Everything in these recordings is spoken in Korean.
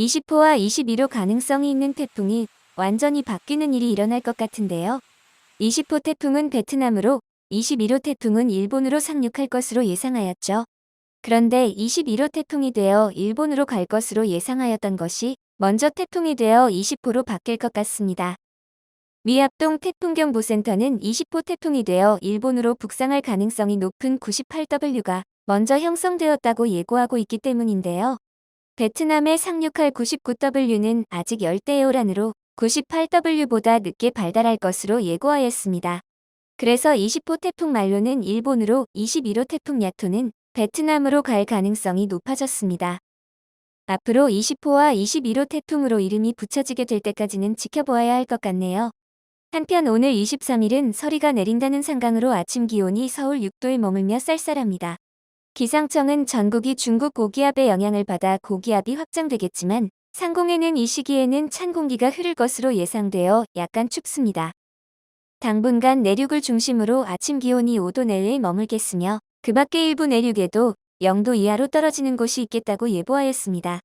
20호와 21호 가능성이 있는 태풍이 완전히 바뀌는 일이 일어날 것 같은데요. 20호 태풍은 베트남으로, 21호 태풍은 일본으로 상륙할 것으로 예상하였죠. 그런데 21호 태풍이 되어 일본으로 갈 것으로 예상하였던 것이 먼저 태풍이 되어 20호로 바뀔 것 같습니다. 미합동 태풍경보센터는 20호 태풍이 되어 일본으로 북상할 가능성이 높은 98W가 먼저 형성되었다고 예고하고 있기 때문인데요. 베트남에 상륙할 99W는 아직 열대어란으로 98W보다 늦게 발달할 것으로 예고하였습니다. 그래서 20호 태풍 말로는 일본으로 21호 태풍 야토는 베트남으로 갈 가능성이 높아졌습니다. 앞으로 20호와 21호 태풍으로 이름이 붙여지게 될 때까지는 지켜보아야 할 것 같네요. 한편 오늘 23일은 서리가 내린다는 상강으로 아침 기온이 서울 6도에 머물며 쌀쌀합니다. 기상청은 전국이 중국 고기압의 영향을 받아 고기압이 확장되겠지만 상공에는 이 시기에는 찬 공기가 흐를 것으로 예상되어 약간 춥습니다. 당분간 내륙을 중심으로 아침 기온이 5도 내외에 머물겠으며 그 밖의 일부 내륙에도 0도 이하로 떨어지는 곳이 있겠다고 예보하였습니다.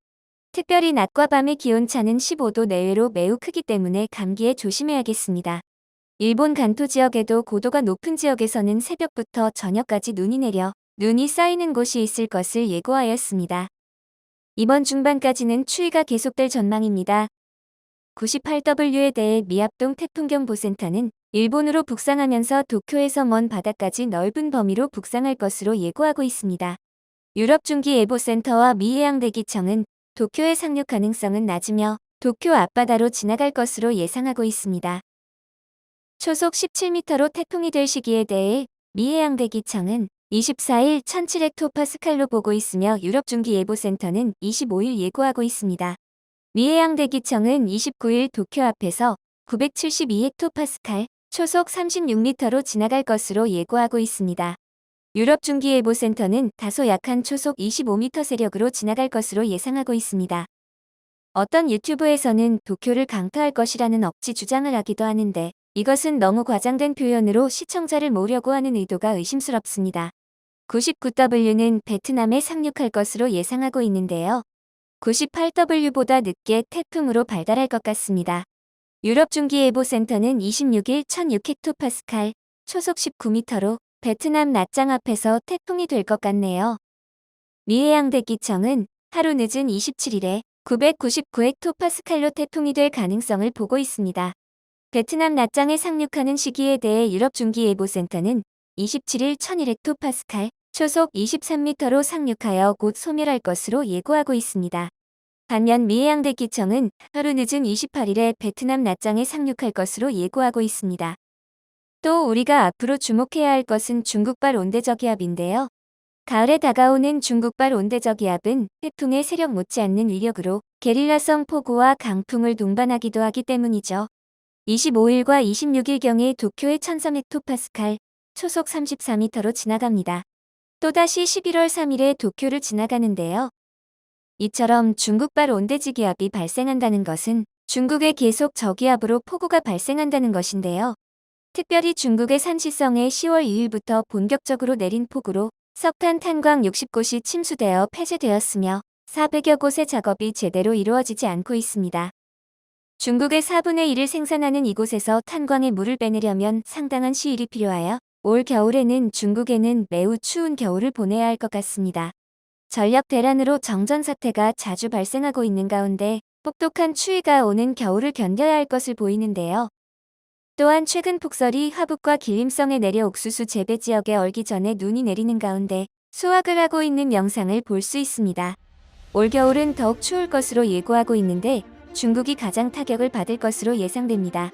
특별히 낮과 밤의 기온차는 15도 내외로 매우 크기 때문에 감기에 조심해야겠습니다. 일본 간토 지역에도 고도가 높은 지역에서는 새벽부터 저녁까지 눈이 내려 눈이 쌓이는 곳이 있을 것을 예고하였습니다. 이번 중반까지는 추위가 계속될 전망입니다. 98W에 대해 미합동 태풍경보센터는 일본으로 북상하면서 도쿄에서 먼 바다까지 넓은 범위로 북상할 것으로 예고하고 있습니다. 유럽 중기예보센터와 미해양대기청은 도쿄에 상륙 가능성은 낮으며 도쿄 앞바다로 지나갈 것으로 예상하고 있습니다. 초속 17m로 태풍이 될 시기에 대해 미해양대기청은 24일 1700헥토파스칼로 보고 있으며 유럽중기예보센터는 25일 예고하고 있습니다. 미해양 대기청은 29일 도쿄 앞에서 972헥토파스칼, 초속 36m로 지나갈 것으로 예고하고 있습니다. 유럽중기예보센터는 다소 약한 초속 25m 세력으로 지나갈 것으로 예상하고 있습니다. 어떤 유튜브에서는 도쿄를 강타할 것이라는 억지 주장을 하기도 하는데 이것은 너무 과장된 표현으로 시청자를 모으려고 하는 의도가 의심스럽습니다. 99W는 베트남에 상륙할 것으로 예상하고 있는데요. 98W보다 늦게 태풍으로 발달할 것 같습니다. 유럽 중기예보센터는 26일 1006헥토파스칼, 초속 19m로 베트남 낮장 앞에서 태풍이 될 것 같네요. 미해양대기청은 하루 늦은 27일에 999헥토파스칼로 태풍이 될 가능성을 보고 있습니다. 베트남 낮장에 상륙하는 시기에 대해 유럽중기예보센터는 27일 1001헥토파스칼, 초속 23m로 상륙하여 곧 소멸할 것으로 예고하고 있습니다. 반면 미해양대기청은 하루 늦은 28일에 베트남 낮장에 상륙할 것으로 예고하고 있습니다. 또 우리가 앞으로 주목해야 할 것은 중국발 온대저기압인데요. 가을에 다가오는 중국발 온대저기압은 태풍의 세력 못지않는 위력으로 게릴라성 폭우와 강풍을 동반하기도 하기 때문이죠. 25일과 26일경에 도쿄의 1300헥토파스칼, 초속 34m로 지나갑니다. 또다시 11월 3일에 도쿄를 지나가는데요. 이처럼 중국발 온대지기압이 발생한다는 것은 중국에 계속 저기압으로 폭우가 발생한다는 것인데요. 특별히 중국의 산시성에 10월 2일부터 본격적으로 내린 폭우로 석탄 탄광 60곳이 침수되어 폐쇄되었으며 400여 곳의 작업이 제대로 이루어지지 않고 있습니다. 중국의 4분의 1을 생산하는 이곳에서 탄광의 물을 빼내려면 상당한 시일이 필요하여 올 겨울에는 중국에는 매우 추운 겨울을 보내야 할 것 같습니다. 전력 대란으로 정전 사태가 자주 발생하고 있는 가운데 똑똑한 추위가 오는 겨울을 견뎌야 할 것을 보이는데요. 또한 최근 폭설이 화북과 길림성에 내려 옥수수 재배 지역에 얼기 전에 눈이 내리는 가운데 수확을 하고 있는 영상을 볼 수 있습니다. 올겨울은 더욱 추울 것으로 예고하고 있는데 중국이 가장 타격을 받을 것으로 예상됩니다.